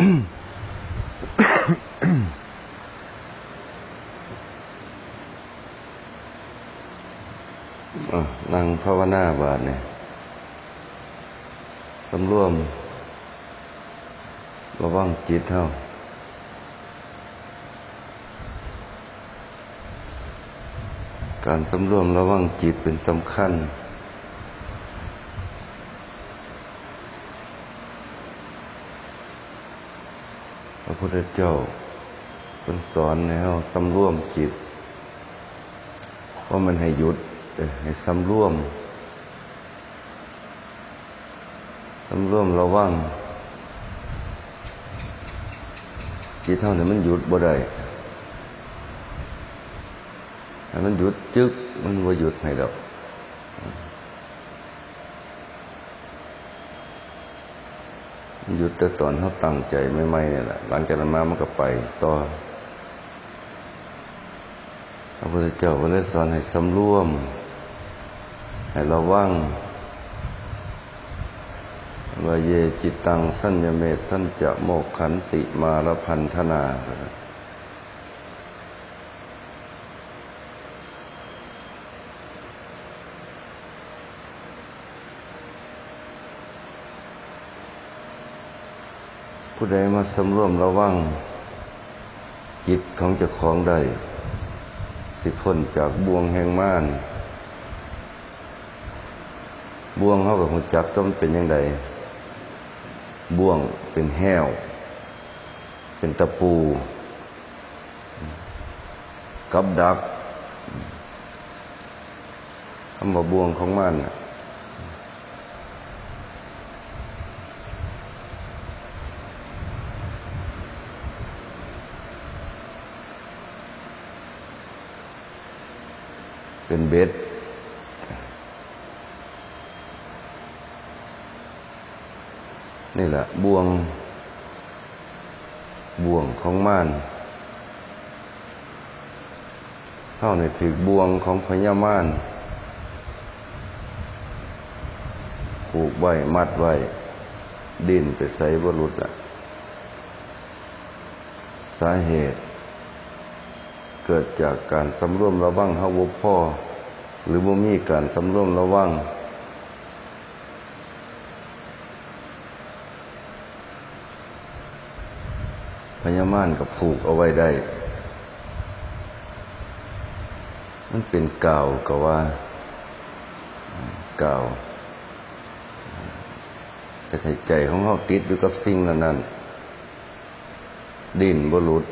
นั่งภาวนาบาทเนี่ยสำรวม ระวังจิตเท่าการสำรวมระวังจิตเป็นสำคัญ พระพุทธเจ้าเป็นสอนให้เราสำรวมจิต ว่ามันให้หยุดเอ้ยให้สำรวมสำรวมระวังจิตเท่านี้มันหยุดบ่ได้ถ้ามันหยุดจึกมันบ่หยุดให้ดอกมัน หยุดแต่ตอนเขาตั้งใจไม่ไม่เนี่ยแหละหลังจากนั้นมามันก็ไปต่อพระพุทธเจ้าก็เลยสอนให้สำรวม ให้ระวังว่าเยจิตตังสัญญเมตสัญจะโมกขันติมารพันธนา ผู้ใดมาสำรวมระวัง จิตของเจ้าของได้สิพ้นจากบ่วงแห่งม่านบ่วงเขากับหัวจักต้องเป็นยังไงบ่วงเป็นแห้ว เป็นตะปู กับดักคำว่าบ่วงของมันน่ะ เป็นเบ็ดนี่แหละบ่วง บ่วงของม่านเข้าในถือบ่วงของพญาม่ารผูกไว้มัดไว้ ดินไปใส่บรุษอะสาเหตุ เกิดจากการสำรวมระวังเฮาบ่พ่อ หรือบ่มีการสำรวมระวังพญามารกับผูกเอาไว้ได้ มันเป็นกาวก็ว่ากาวแต่ในใจของเขาติดอยู่กับสิ่งนั้นนั้นดินบรุษ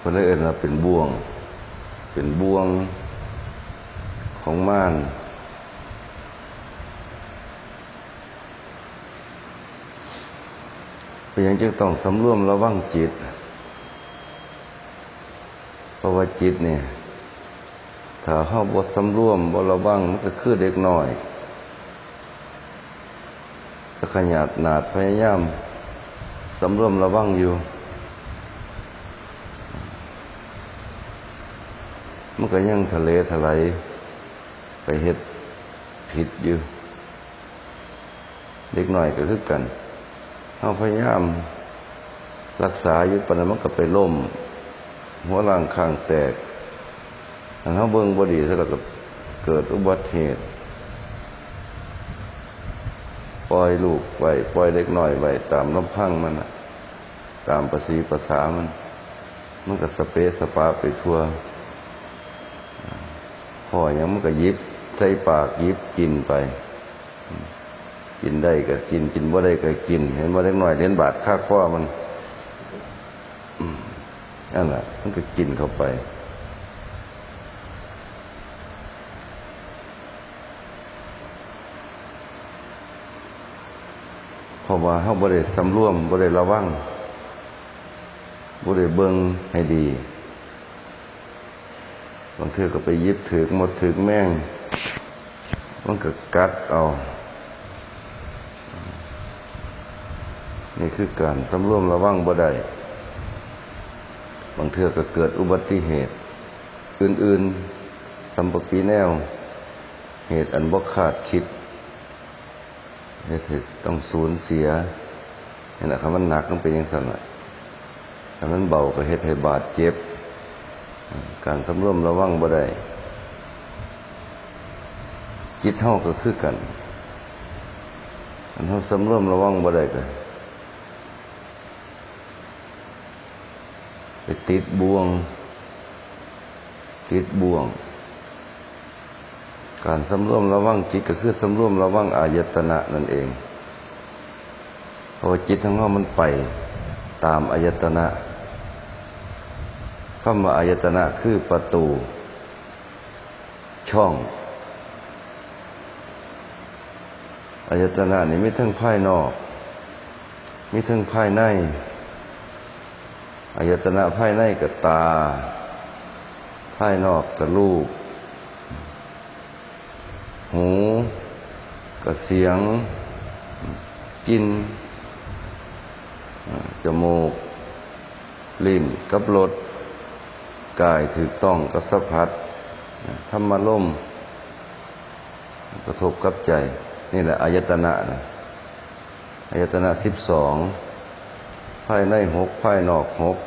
เพราะนั้นเอิญว่าเป็นบ่วง เป็นบ่วงของม่านเป็นอย่างจึงต้องสำรวมระวังจิต เพราะว่าจิตเนี่ย ถ้าเข้าบทสำรวมบทระวังมันก็คือเด็กน้อยก็ขยันหนาดพยายามสำรวมระวังอยู่ มันก็ยังทะเลทลายไปเฮ็ดผิดอยู่ เด็กน้อยก็คือกันเขาพยายามรักษาอยู่ปนนั้นมันก็ไปล่ม หัวร่างข้างแตกถ้าเขาเบิ่งบดีแล้วก็เกิดอุบัติเหตุ ปล่อยลูกไว้ปล่อยเด็กน้อยไว้ตามลำพังมันตามภาษีภาษามัน มันก็สเปซสปาไปทั่ว พ่อยังมันก็ยิบใส่ปากยิบกินไป กินได้ก็กิน กินบ่ได้ก็กิน เห็นว่าเล็กน้อยเล่นบาดค่าข้อมันนั่นแหละมันก็กินเข้าไปเพราะว่าเขาบ่ได้สำรวมบ่ได้ระวังบ่ได้เบิ่งให้ดี บางเทือก็ไปยิบถือหมดถือแม่ง มันก็กัดเอา นี่คือการสำรวมระวังบ่ได้บางเทือก็เกิดอุบัติเหตุ อื่นๆสัมปปีแนว เหตุอันบ่คาดคิดเฮ็ดให้ต้องสูญเสียนี่แหละคำมันหนักมันเป็นอย่างสั่นแหละคำมันเบาก็เฮ็ดให้บาดเจ็บ การสำรวมระวังบ่ได้จิตเฮาก็คือกันอันเฮาสำรวมระวังบ่ได้ก็ไปติดบ่วง ติดบ่วง การสำรวมระวังจิตก็คือสำรวมระวังอายตนะนั่นเองเพราะจิตทั้งห้องมันไปตามอายตนะ คำว่าอายตนะคือประตู ช่องอายตนะนี่มีทั้งภายนอกมีทั้งภายในอายตนะภายในกับตา ภายนอกกับรูป หูกับเสียง กิน จมูก ลิ้นกับรส กายถือต้องกับสัมผัสธรรมลมกระทบกับใจ นี่แหละอายตนะนะอายตนะสิบสองภายในหกภายนอกหก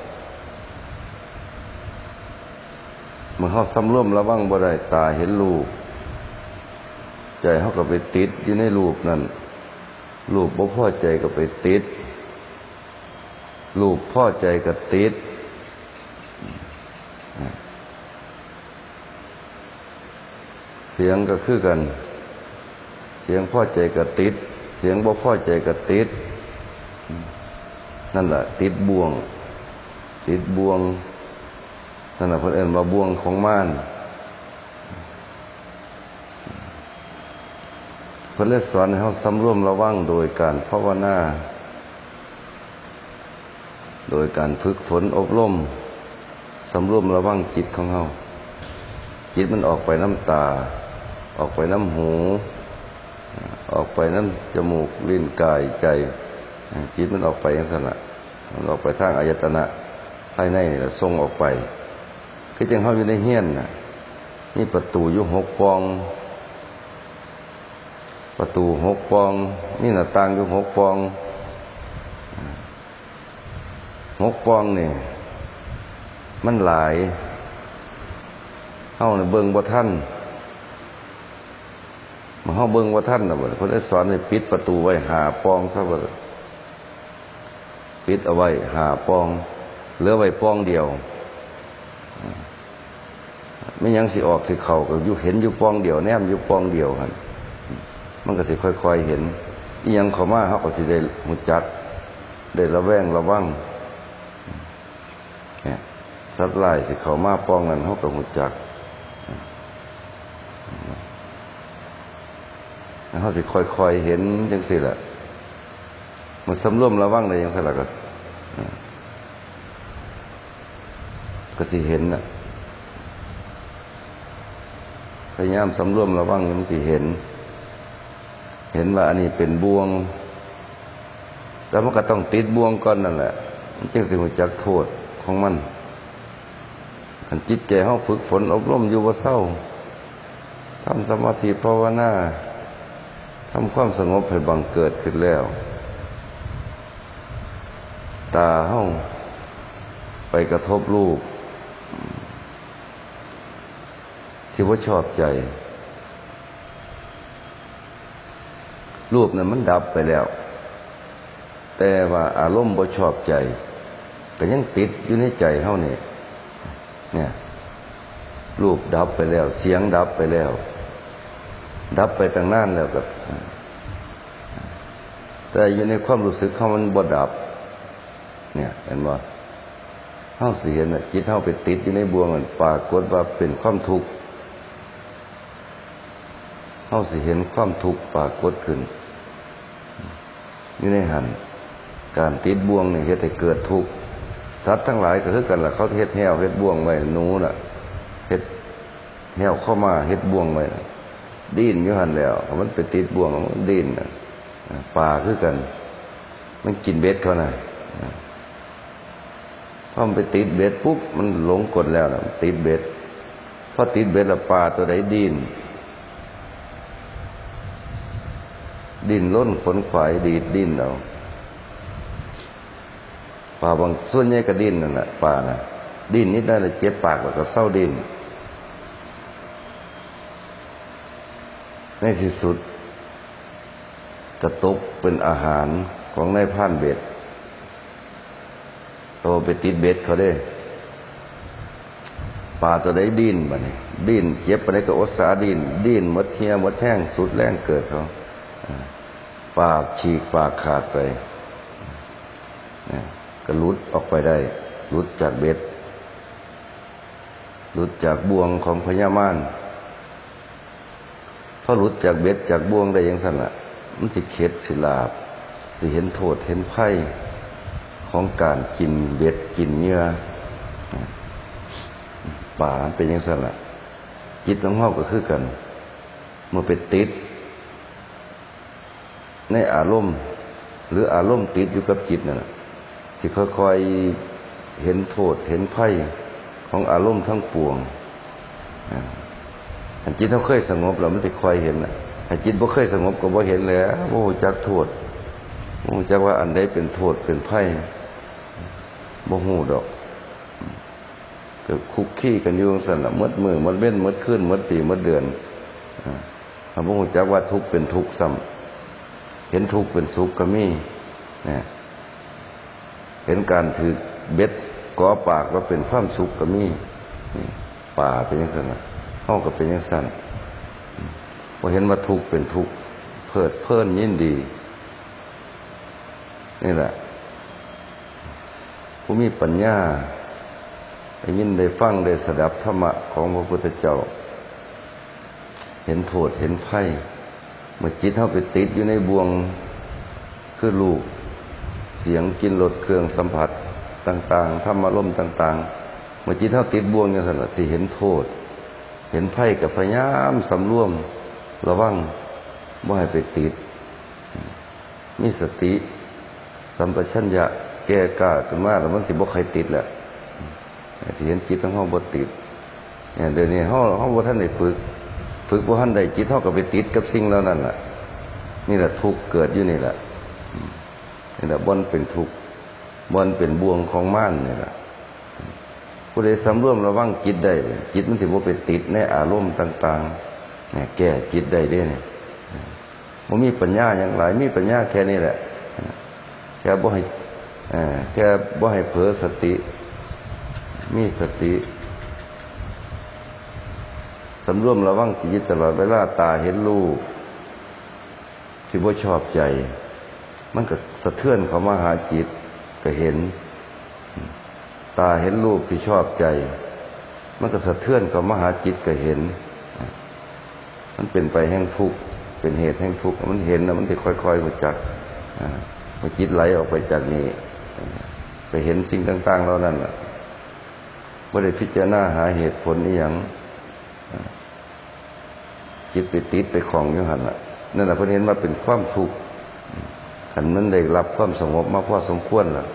เมื่อเขาสำรวมระวังบ่ได้ตาเห็นรูป ใจเขาก็ไปติดอยู่ในรูปนั่นรูปบ่พอใจก็ไปติดรูปพอใจก็ติด เสียงก็คือกัน เสียงพ่อใจก็ติด เสียงบ่พ่อใจก็ติด นั่นแหละติดบ่วง ติดบ่วง นั่นแหละเพื่อนเอิ้นว่าบ่วงของม่านเพื่อนเลยสอนให้เขาสำรวมระวังโดยการภาวนา โดยการฝึกฝนอบรมสำรวมระวังจิตของเขาจิตมันออกไปน้ำตา ออกไปน้ำหู ออกไปน้ำจมูกลิ้นกายใจจิตมันออกไปอย่างสนะมันออกไปทางอายตนะภายในนี่แหละส่งออกไปคือจังเข้าอยู่ในเฮียนน่ะนี่ประตูอยู่หกปอง ประตูหกปองนี่หน้าต่างอยู่หกปองหกปองนี่มันหลายเฮาเนี่ยเบิงบ่ท่าน มาเฮาเบิ่งบ่ท่านนะบ่เพิ่นได้สอนให้ปิดประตูไว้หาปองซะบ่ปิดเอาไว้หาปองเหลือไว้ปองเดียวไม่ยังสิออกสิเข้าก็อยู่เห็นอยู่ปองเดียว แนมอยู่ปองเดียวหั่นมันก็สิค่อยๆเห็นอียังเขามาเฮาก็สิได้รู้จักได้ระแวงระวังเนี่ยสัตว์ลายสิเขามาปองกันเขากับหุ่จัก เขาสิคอยๆเห็นจังสิแหละมันสำรวมระวังเลยยังสิละก็ก็สิเห็นน่ะพยายามสำรวมระวังมันสิเห็น เห็นว่าอันนี้เป็นบ่วง แล้วมันก็ต้องติดบ่วงก่อนนั่นแหละมันจึงสิหุ่จักโทษของมันอันจิตใจเขาฝึกฝนอบรมอยู่ว่าเศร้าทำสมาธิภาวนา ทำความสงบให้บังเกิดขึ้นแล้ว ตาเขาไปกระทบรูป ที่ว่าชอบใจ รูปนั้นมันดับไปแล้ว แต่ว่าอารมณ์บ่ชอบใจก็ยังติดอยู่ในใจเขานี่เนี่ยรูปดับไปแล้ว เสียงดับไปแล้ว ดับไปตั้งนานแล้วกับ แต่อยู่ในความรู้สึกเขามันบ่ดับ เนี่ยเห็นว่าเท่าเสียนจิตเท่าไปติดอยู่ในบ่วงมันปากฏว่าเป็นความทุกข์เท่าสิเห็นความทุกข์ปรากฏขึ้นอยู่ในหันการติดบ่วงเนี่ยเหตุให้เกิดทุกข์สัตว์ทั้งหลายก็คือกันล่ะเขาเฮ็ดแหวเฮ็ดบ่วงไว้หนูน่ะเฮ็ดแหวเข้ามาเฮ็ดบ่วงไว้ ดิ้นอยู่หันแล้วมันไปติดบ่วงดิ้นน่ะปลาคือกัน มันกินเบ็ดเขาน่ะพอมันไปติดเบ็ดปุ๊บมันหลงกดแล้วนะติดเบ็ดพอติดเบ็ดแล้วปลาตัวใดดิ้นดินล้นขนขวายดีดดินเอาป่าบางส่วนใหญ่ก็ดินนั่นแหละป่าน่ะดินนิดได้เลยเจ็บปากแล้วก็เศร้าดิน ในที่สุดจะตกเป็นอาหารของนายพรานเบ็ดโตไปติดเบ็ดเขาได้ป่าตัวได้ดินมาเนี่ยดินเจ็บไปได้ก็อดสาดินดินมดเทียมดแท่งสุดแรงเกิดเขาอ่าปากฉีกปากขาดไปนะก็หลุดออกไปได้หลุดจากเบ็ดหลุดจากบ่วงของพญามาร พอหลุดจากเบ็ดจากบ่วงได้อยังสั่นละมันสิเข็ดสิลาบ สิเห็นโทษเห็นไพ่ของการกินเบ็ดกินเนื้อป่าเป็นอยังสั่นละจิตของเฮาก็คือกันเมื่อไปติด ในอารมณ์ หรืออารมณ์ติดอยู่กับจิตนั่นน่ะที่ค่อยๆเห็นโทษเห็นไพ่ของอารมณ์ทั้งปวง อันจิตเขาเคยสงบแล้วมันจะคอยเห็นนะอันจิตบ่เคยสงบก็บ่เห็นเลยโอ้จักโทษโอ้จักว่าอันใดเป็นโทษเป็นไพ่บ่ฮู้ดอกก็คุกขี้กันอยู่สันละมดมือมดเว้นมดขึ้นมดปีมดเดือนอ่าถ้าบ่ฮู้จักว่าทุกข์เป็นทุกข์ซ้ำเห็นทุกข์เป็นสุขก็มีนะเห็นการถือเบ็ดก่อปากว่าเป็นความสุขก็มีนี่ป่าเป็นอย่างนั้น ห้องก็เป็นอย่างนั้นพอเห็นว่าทุกข์เป็นทุกข์เพิดเพลินยินดี นี่แหละ ผู้มีปัญญาได้ยินได้ฟังได้สดับธรรมะของพระพุทธเจ้า เห็นโทษเห็นไพ่เมื่อจิตเข้าไปติดอยู่ในบ่วงคือลูก เสียงกินรสเครื่องสัมผัสต่าง ๆธรรมารมณ์ต่าง ๆ เมื่อจิตเข้าติดบ่วงอย่างนั้นสิเห็นโทษ เห็นไพ่กับพยายามสำรวม ระวังว่าให้ไปติด มีสติ สัมปชัญญะแก้กล้าขึ้นมาแล้วมันสิบ่ใครติดแหละที่เห็นจิตทั้งห้องบ่ติดเนี่ยเดี๋ยวนี้ห้องห้องบ่ท่านได้ฝึก ฝึกบ่ท่านได้จิตเท่ากับไปติดกับสิ่งแล้วนั่นแหละนี่แหละทุกข์เกิดอยู่นี่แหละนี่แหละบนเป็นทุกข์บนเป็นบ่วงของม่านนี่แหละ ผู้ใดสำรวมระวังจิตได้ จิตมันสิบ่ไปติดในอารมณ์ต่าง ๆ เนี่ย แก้จิตได้ด้เนี่ยมันมีปัญญาอย่างไรมีปัญญาแค่นี้แหละแค่บ่ให้แค่บ่ให้เผลอสติ มีสติสำรวมระวังจิตตลอดเวลาตาเห็นรูปที่บ่ชอบใจ มันก็สะเทือนเขามาหาจิตก็เห็น ตาเห็นรูปที่ชอบใจ มันก็สะเทือนเขามหาจิตก็เห็น มันเป็นไปแห่งทุกข์เป็นเหตุแห่งทุกข์มันเห็นนะมันจะค่อยๆหัวจักหัวจิตไหลออกไปจากนี้ ไปเห็นสิ่งต่าง ๆ เหล่านั้นแหละไม่ได้พิจารณาหาเหตุผลนี่อย่างจิตไปติดไปคลองอยู่หันละนั่นแหละเพราะเห็นว่าเป็นความทุกข์ขันมันได้รับความสงบมาพอสมควรล่ะ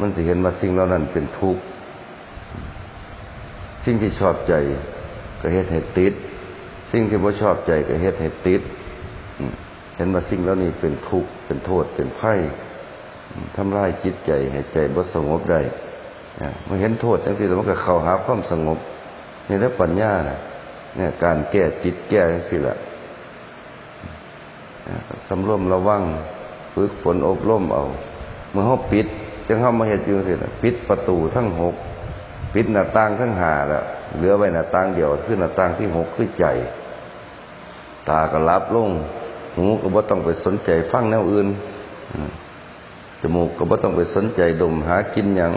มันจะเห็นว่าสิ่งเหล่านั้นเป็นทุกข์สิ่งที่ชอบใจก็เหตุให้ติด สิ่งที่ไม่ชอบใจก็เหตุให้ติดเห็นว่าสิ่งเหล่านี้เป็นทุกข์เป็นโทษเป็นไพ่ทำลายจิตใจให้ใจบ่สงบได้เมื่อเห็นโทษจังสิแล้วมันก็เข้าหาความสงบนี่แล้วปัญญาเนี่ยการแก้จิตแก้จังสิละสำรวมระวังฝึกฝนอบรมเอา เมื่อเขาปิด จังเข้ามาเห็นอยู่สิปิดประตูทั้งหกปิดหน้าต่างทั้งหาแล้วเหลือไว้หน้าต่างเดียวคือหน้าต่างที่หกคือใจ ตาก็รับลงหูก็บ่ต้องไปสนใจฟังแนวอื่นจมูกก็บ่ต้องไปสนใจดมหากินอย่าง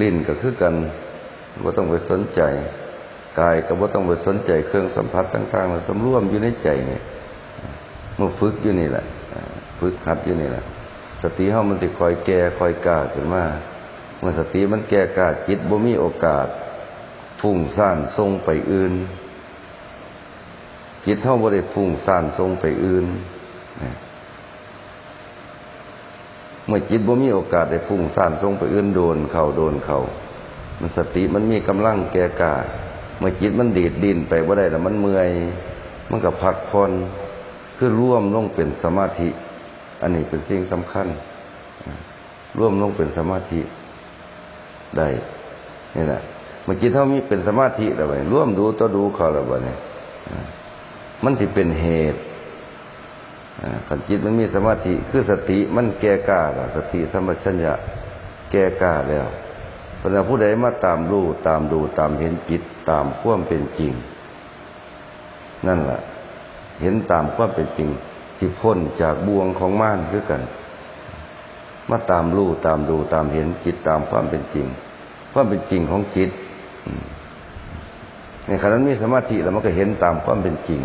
ลิ้นก็คือกันบ่ต้องไปสนใจกายก็บ่ต้องไปสนใจเครื่องสัมผัสต่างๆสำรวมอยู่ในใจนี่เมื่อฝึกอยู่นี่แหละฝึกหัดอยู่นี่แหละ สติเฮามันสิคอยแก่คอยกาขึ้นมาเมื่อสติมันแก่กาจิตบ่มีโอกาสฟุ้งซ่านทรงไปอื่น จิตเท่าบ่ได้ฟุ้งซ่านทรงไปอื่น เมื่อจิตบ่มีโอกาสได้ฟุ้งซ่านทรงไปอื่นโดนเขาโดนเขามันสติมันมีกำลังแก่กาเมื่อจิตมันดีดดินไปบ่ได้แล้วมันเมื่อย มันก็พักผ่อนคือร่วมลงเป็นสมาธิ อันนี้เป็นสิ่งสำคัญ ร่วมลงเป็นสมาธิได้นี่แหละเมื่อกี้เท่ามีเป็นสมาธิแล้วไปร่วมดูต่อดูเขาแล้วไปเนี่ยมันสิเป็นเหตุขันจิตมันมีสมาธิ คือสติมันแก่กล้าแล้วสติสัมปชัญญะแก่กล้าแล้วพราะนผู้ใดมาตามรู้ตามดูตามเห็นจิตตามความเป็นจริง นั่นแหละเห็นตามความเป็นจริง ที่พ้นจากบ่วงของม่านคือกัน มาตามรู้ตามดูตามเห็นจิตตามความเป็นจริง ความเป็นจริงของจิตในขณะนั้นมีสมาธิแล้วมันก็เห็นตามความเป็นจริง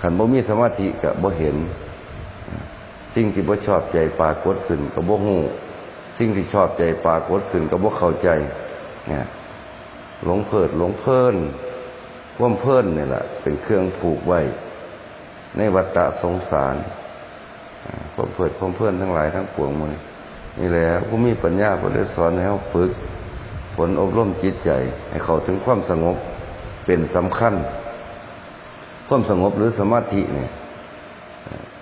ขันบ่มีสมาธิกับบ่เห็น สิ่งที่บ่ชอบใจปากดขึ้นกับบ่หูสิ่งที่ชอบใจปากดขึ้นกับบ่เข้าใจเนี่ยหลงเพิดหลงเพลินว่มเพลินนี่แหละเป็นเครื่องผูกไว้ ในวัฏฏะสงสารความเพลิดความเพลินทั้งหลายทั้งปวงมือนี่แหละผู้มีปัญญาผู้ได้สอนให้เขาฝึกผลอบรมจิตใจ ให้เขาถึงความสงบเป็นสำคัญ ความสงบหรือสมาธิเนี่ย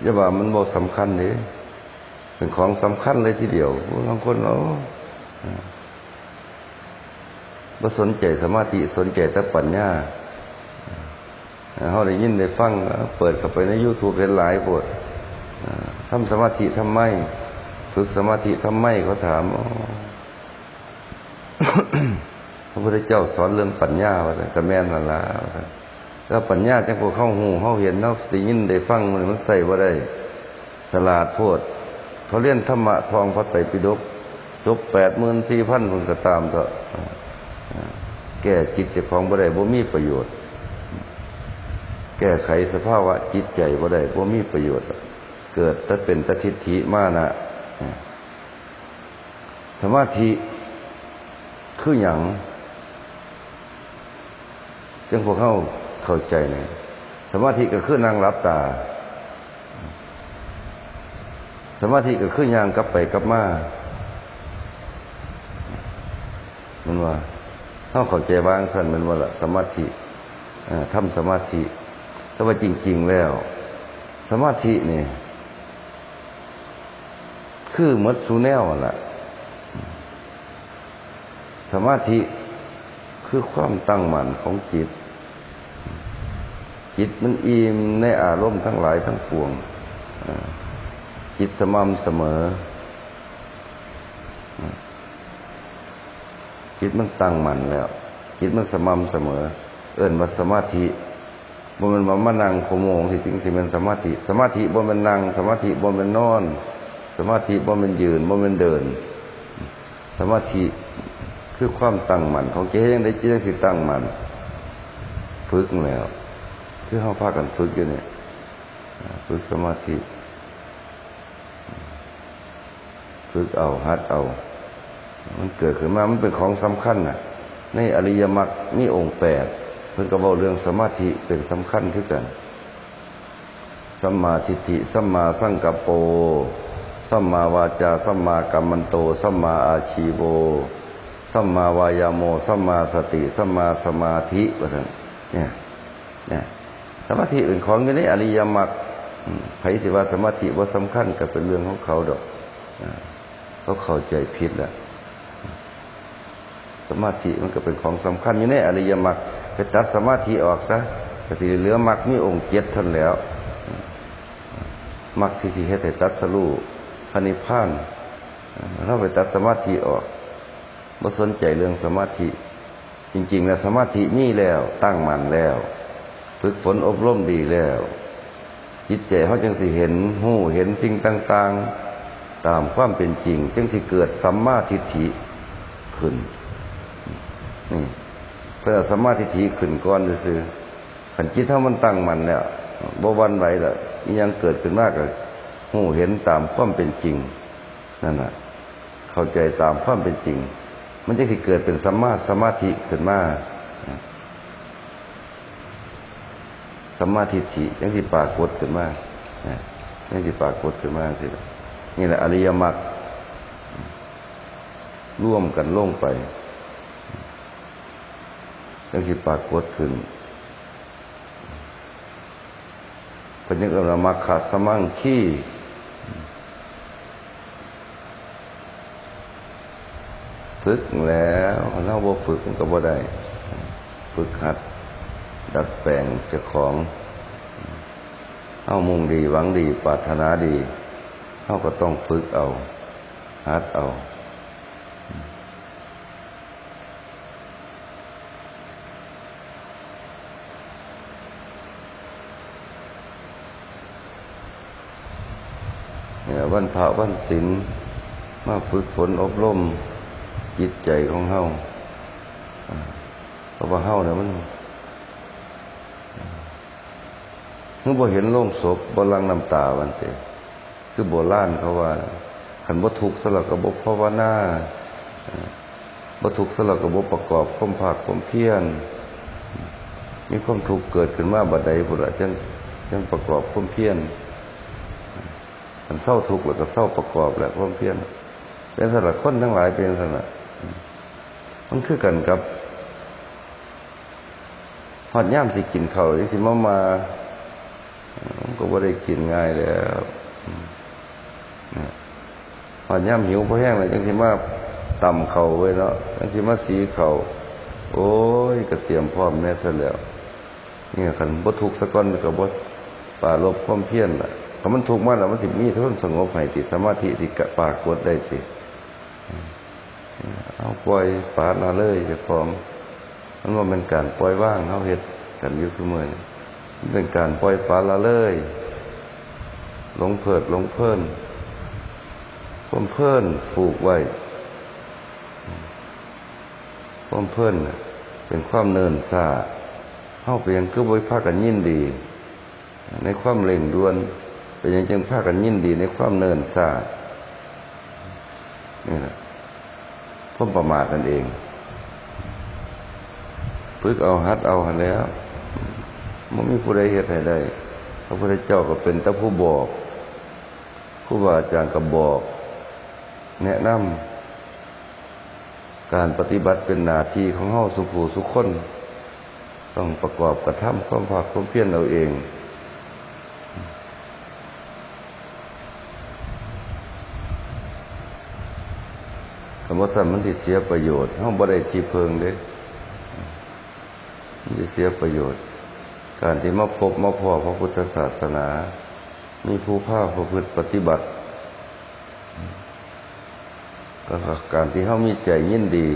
อย่าว่ามันบอกสำคัญเลยเป็นของสำคัญเลยทีเดียวบางคนเราบ่สนใจสมาธิสนใจแต่ปัญญา เขาได้ยินได้ฟังเปิดเข้าไปใน YouTube เห็นหลายบททำสมาธิทำไม ฝึกสมาธิทำไมเขาถามพระพุทธเจ้าสอนเรื่องปัญญาว่าจะแม่นนั่นละแล้วปัญญาจังพวกเข้าหูเข้าเห็นเนาได้ยินได้ฟังมันมันใส่ว่าได้สลาดโพดเขาเรียนธรรมะทองพระไตรปิฎกจบแปดหมื่นสี่พันคนก็ตามเถอะแก้จิตเจ้าของบ่ได้บ่มีประโยชน์ แก้ไขสภาวะจิตใจบ่ได้บ่มีประโยชน์ เกิดถ้าเป็นตทิฏฐิมานะสมาธิคืออย่างจังพวกเข้าเข้าใจเนี่ยสมาธิก็คือนั่งรับตา สมาธิก็คือย่างกลับไปกลับมามันว่าต้องเข้าใจบางสั้นมันว่าละสมาธิทำสมาธิ แต่ว่าจริง ๆแล้ว สมาธิเนี่ยคือมัดสูแนวล่ะ สมาธิคือความตั้งมั่นของจิต จิตมันอิ่มในอารมณ์ทั้งหลายทั้งปวง จิตสม่ำเสมอ จิตมันตั้งมั่นแล้ว จิตมันสม่ำเสมอ เอิ่นว่าสมาธิ บ่มันมามานั่งโคโมงที่จริงสิเป็นสมาธิสมาธิบ่มันนั่งสมาธิบ่มันนอน สมาธิบ่มันยืนบ่มันเดิน สมาธิคือความตั้งมั่นของใจยังได้เจิตสิตั้งมั่นฝึกแล้วคือเขาพากันฝึกอยู่เนี่ยฝึกสมาธิฝึกเอาฮัดเอา มันเกิดขึ้นมามันเป็นของสำคัญน่ะ ในอริยมรรคมีองค์แปด พิ่นก็บอกเรื่องสมาธิเป็นสำคัญขึ้นกันสัมมาทิฏฐิสัมมาสังกัปโปสัมมาวาจาสัมมากัมมันโตสัมมาอาชีโวสัมมาวายาโมสัมมาสติสัมมาสมาธิว่าซั่นเนี่ยเนี่ยสมาธิเป็นของอยู่ในอริยมรรคใครสิว่าสมาธิว่าสำคัญก็เป็นเรื่องของเขาดอกเขาเข้าใจผิดแล้วสมาธิมันก็เป็นของสำคัญอยู่ในอริยมรรค ไปตัดสมาธิออกซะก็สิเหลือมรรคมีองค์เจ็ดท่านแล้วมรรคที่ที่ให้แต่ตัดสรู้พระนิพพานเราไปตัดสมาธิออกไม่สนใจเรื่องสมาธิ จริง ๆ แล้วสมาธิมีแล้ว ตั้งมั่นแล้ว ฝึกฝนอบรมดีแล้ว จิตใจเขาจึงสิเห็นหูเห็นสิ่งต่าง ๆ ตามความเป็นจริง จึงสิเกิดสัมมาทิฏฐิขึ้นนี่ พื่อสัมมาทิฏฐิขึ้นก่อนซื้อขันจิตถ้ามันตั้งมันเนี่ยบวันไหวละยังเกิดขึ้นมากเลยหูเห็นตามความเป็นจริงนั่นแหะเข้าใจตามความเป็นจริง มันจะสิเกิดเป็นสัมมาสมาธิขึ้นมาสัมมาทิฏฐิยังที่ปากกดขึ้นมายังที่ปากกดขึ้นมาสินี่แหละอริยมรรคร่วมกันลงไป ยังที่ปากกดขึ้นเป็นยังเอิ้นว่ามัคคะสมังคีฝึกแล้วเราบ่ฝึกมันก็บ่ได้ ฝึกหัด ดัดแปลงเจ้าของเฮามุ่งดีหวังดีปรารถนาดีเฮาก็ต้องฝึกเอา หัดเอา วันพระวันศีลมาฝึกฝนอบรมจิตใจของเฮาอ่าเพราะว่าเฮาเนี่ยมันเมื่อบ่เห็นโลงศพบ่ลังน้ำตาวันเตคือโบราณเขาว่าขันบ่ทุกสลักกับบ่ภาวนาบ่ทุกสลักกับบ่ประกอบความภาคความเพียรมีความทุกข์เกิดขึ้นมาบัดใดพุ่นล่ะจังจังประกอบความเพียร มันเศร้าทุกข์แล้วก็เศร้าประกอบแหละความเพียรเป็นสลักคนทั้งหลายเป็นสนะมันคือกันกับหอดย่ามสิกินเขาวที่สิมามามันก็บ่ได้กินง่ายแล้วหอดย่ามหิวเพราะแห้งเลยจังสิมาต่ำเขาไว้เนาะจังสิมาสีเขาโอ้ยก็เตรียมพร้อมแน่ซะแล้วเนี่ยคันบ่ทุกสะก้อนก็บ่ป่าลบความเพียรล่ะามันถูกมากแล้วมันสิมีทุนสงบให้ติดสมาธิที่กะปากกดได้ติเอาปล่อยปาดมาเลยจ้าของมันว่าเป็นการปล่อยว่างเฮาเฮ็ดกันอยู่เสมอมันเป็นการปล่อยปาดละเลยหลงเพิดหลงเพลินความเพลินผูกไว้ความเพลินน่ะเป็นความเนินซาเฮาเพียงคือบ่พากันยินดี ในความเร่งด่วน เป็นอย่างจึงพากันยินดีในความเนินซานี่แหละพ่มประมาทนั่นเองฝึกเอาฮัดเอาหันแล้วมันมีผู้ใดเหตุให้ได้พระพุทธเจ้าก็เป็นต่ผู้บอกครูบาอาจารย์ก็บอก แนะนำการปฏิบัติเป็นหน้าที่ของเฮาสุผู้สุขคน ต้องประกอบกระทำความภาคความเพียรเอาเอง ว่าสันมันที่เสียประโยชน์ห้องบ่ได้ที่เพิงเด้มันจะเสียประโยชน์ การที่มาพบมาพอพระพุทธศาสนา มีผู้ภาคประพฤติปฏิบัติก็การที่เขามีใจยินดี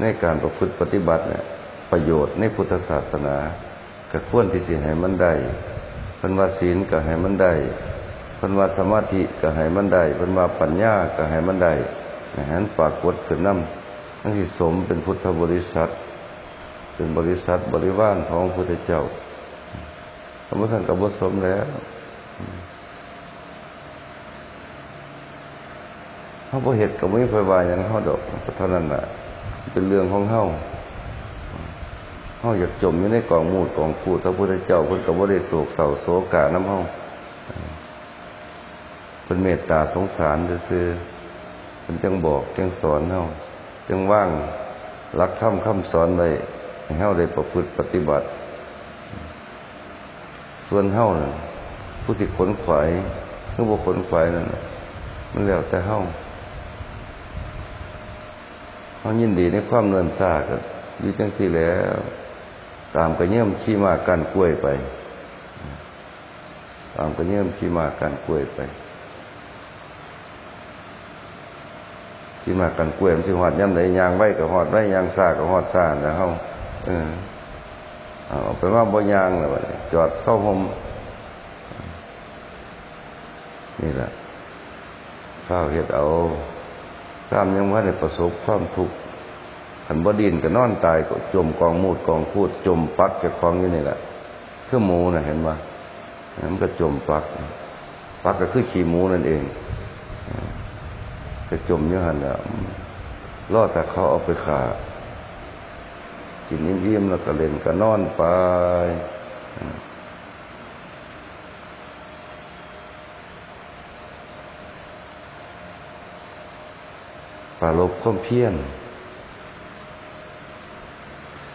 ในการประพฤติปฏิบัติเนี่ยประโยชน์ในพุทธศาสนาก็ควรที่สิให้มันได้พิ่นว่าศีลก็ให้มันได้พิ่นว่าสมาธิก็ให้มันได้พิ่นว่าปัญญาก็ให้มันได้ นะฮะปากฏขึ้นนำทั้งที่สมเป็นพุทธบริษัท เป็นบริษัทบริวารของพระพุทธเจ้าพระพุทธท่านก็บ่สมแล้วเฮาบ่เฮ็ดก็บ่มีไฟว่าหยังเฮาดอกเท่านั้นน่ะเป็นเรื่องของเฮาเฮาอยากจมอยู่ในกองมูดกองพูดพระพุทธเจ้าเพิ่นก็บ่ได้โศกเศร้าโศกาน้ำเฮาเพิ่นเมตตาสงสารซื่อๆ เพิ่นจังบอกจังสอนเฮาจังว่างรักธรรมคำสอนไว้ให้เฮาได้ประพฤติปฏิบัติ ส่วนเฮาน่ะผู้สิขนขวายหรือบ่ขนขวายนั่นมันแล้วแต่เฮาเฮายินดีในความเนินซาก็อยู่จังซี่แล้ว ตามกระเยี่ยมขี้มากันกล้วยไป ตามกระเยี่ยมขี้มากันกล้วยไป ขี้มากันกล้วยมันสิหอดย่ำไหนยางไว้กับหอดไว้ยางซากับหอดซานะเฮาเออเอาไปว่าบ่ยางแล้วจอดเศร้าหมนี่แหละข้าวเห็ดเอาตามยังว่าได้ประสบความทุกข์ขันบดินก็นอนตายก็จมกองมูดกองพูด จมปักจากกองอยู่นี่แหละคือหมูนะเห็นไหมมันก็จมปักปักก็คือขี้หมูนั่นเอง ก็จมยู่หันแล้วรอดแต่เขาเอาไปขากินอิ่มๆแล้วก็เล่นก็นอนไปปาลบความเพียร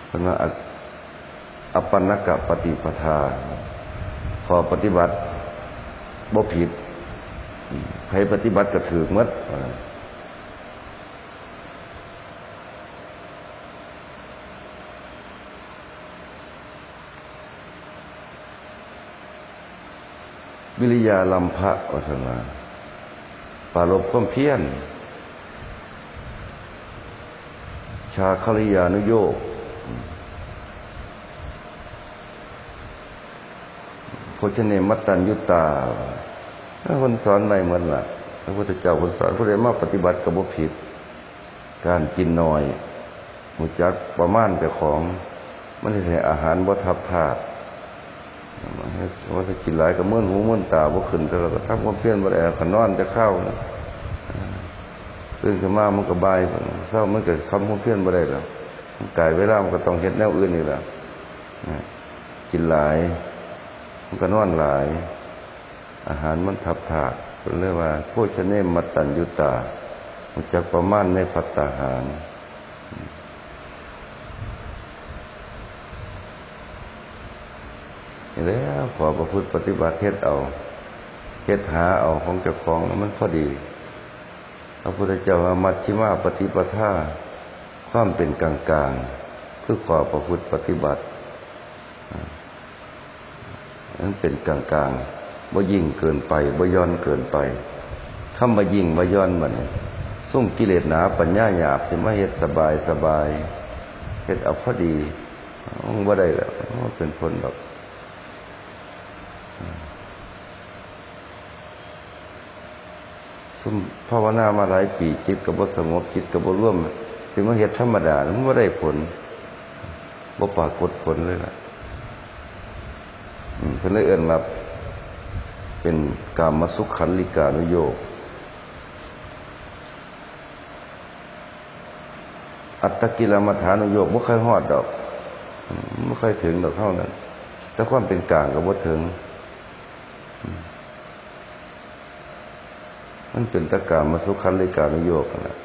เป็นว่าอัปปนกะปฏิปทาคขอปฏิบัติบ่ผิด ใครปฏิบัติก็ถือมดว่างั้นวิริยาลัมภะวัฒนาปารบความเพียรชาคริยานุโยกโพชเนมัตตัญยุตาถ้า คนสอนในเหมือนละพระพุทธเจ้าคนสอนผู้ใดมาปฏิบัติกับบ่ผิด การกินน้อยหูจักประมาณเจ้าของ มันจะให้อาหารบ่ทับธาตุว่าถ้ากินหลายก็มื่นหูมื่นตาบ่ขึ้นแต่เราก็ทำความเพี้ยรบ่ได้ขนอนจะเข้านะตื่นขึ้นมามันก็บายเศร้ามันก็คำความเพี้ยรบ่ได้แล้วกายเวลามันก็ต้องเฮ็ดแนวอื่นนี่แหละกินหลาย มันก็นอนหลาย อาหารมันทับถาดเรียกว่าโภชเนมมัตตัญยุตามันจะประมาณในพัตตาหาร แล้วขอประพฤติปฏิบัติเฮ็ดเอาเฮ็ดหาเอาของเจ้าของมันพอดีพระพุทธเจ้าว่ามัชชิมาปฏิปทาความเป็นกลางกลางคือขอประพฤติปฏิบัตินั้นเป็นกลางกลางๆ บ่ยิ่งเกินไปบ่ย้อนเกินไปคำบ่ยิ่งบ่ย้อนมันสุ่มกิเลสหนาปัญญาหยาบสิมาเฮ็ดสบายสบายเฮ็ดเอาพอดีบ่ได้แล้วมันเป็นผลแบบซุ่มภาวนามาหลายปีจิตกับบสงบจิตกับบร่วมถึงมาเฮ็ดธรรมดามันไม่ได้ผลบ่ปรากฏผลเลยล่ะเพิ่นเลยเอิ้นว่า เป็นกามสุขันลิกานุโยกอัตตกิลมัฐานุโยกบ่เคยฮอดดอกบ่เคยถึงดอกเท่านั้น แต่ความเป็นกลางก็บ่ถึง มันเป็นตะกามาสุขันลิกานุโยกนะ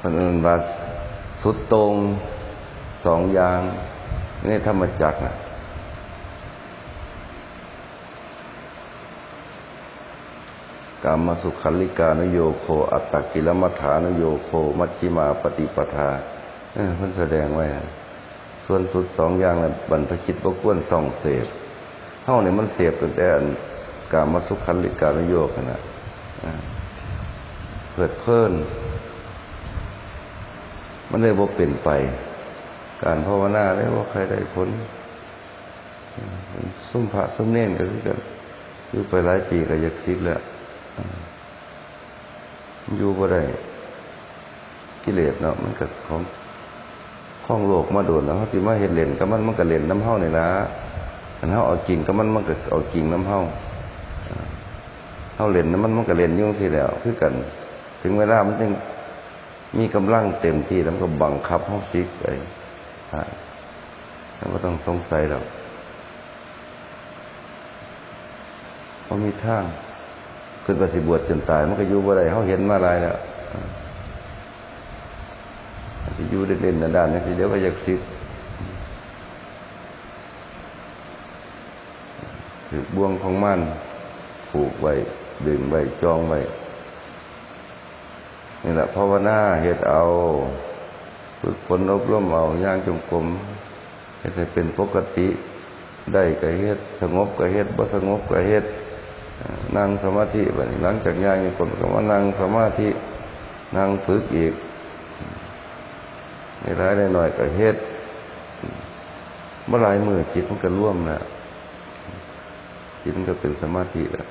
มันเป็นว่าสุดตรงสองอย่าง นี่ธรรมจักรนะ กามสุขันลิกานโยโค อัตตกิลมัฐานโยโค มัชชิมาปฏิปทาเพิ่นแสดงไว้ส่วนสุดสองอย่างนะบรรพชิตบ่ควรส่องเสพเท่านี่มันเสพตั้งแต่กามสุขันลิกานโยกนะเกิดเพิ่นมันเลยบ่เป็นไป การภาวนาได้ว่าใครได้ผลซุ่มพระซุ่มเน่นก็คือกันอยู่ไปหลายปีก็ยักซิดแล้ว อยู่บ่ได้กิเลสเนาะมันก็ของข้องโลกมาโดนแล้วเขาสิมาเห็นเล่นก็มันมันก็เล่นน้ำเฮานี่ละอันเฮาเอาจริงก็มันมันก็เอาจริงน้ำเฮาเขาเล่นนะมันมันก็เล่นยุ่งสิแล้วคือกัน ถึงเวลามันจึงมีกำลังเต็มที่แล้วก็บังคับเขาซิกไปแล้วก็ต้องสงสัยแล้วเพราะมีทาง ขึ้นปฏิบวชจนตาย มันก็อยู่บ่ได้เขาเห็นมาลายแล้วที่อยู่เล่นๆด้านๆนี่เดี๋ยวก็อยากซิกถือบ่วงของมันผูกไว้ดึงไว้จองไว้นี่แหละภาวนาเหตุเอาฝึกฝนอบรมเอาย่างจงกรมให้เป็นปกติ ได้ก็เฮ็ดสงบก็เฮ็ดบ่สงบก็เฮ็ด นั่งสมาธิบันหลังจากยางจงกรมก็มานั่งสมาธินั่งฝึกอีกในร้ายในหน่อยก็เฮ็ดเมื่อหลายมือจิตมันก็ร่วมนะจิตมันก็เป็นสมาธิแล้ว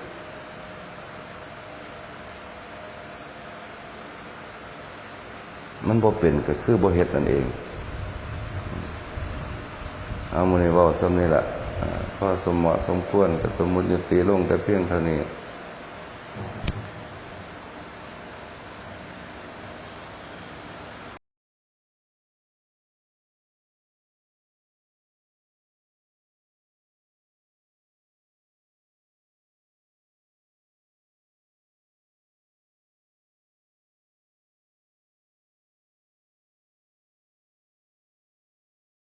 มันบ่เป็นก็คือบ่เฮ็ดนั่นเอง เอามือในว่าสมนี่แหละ ก็สมเหมาะสมควรกับสมมุติยุติลงแต่เพียงเท่านี้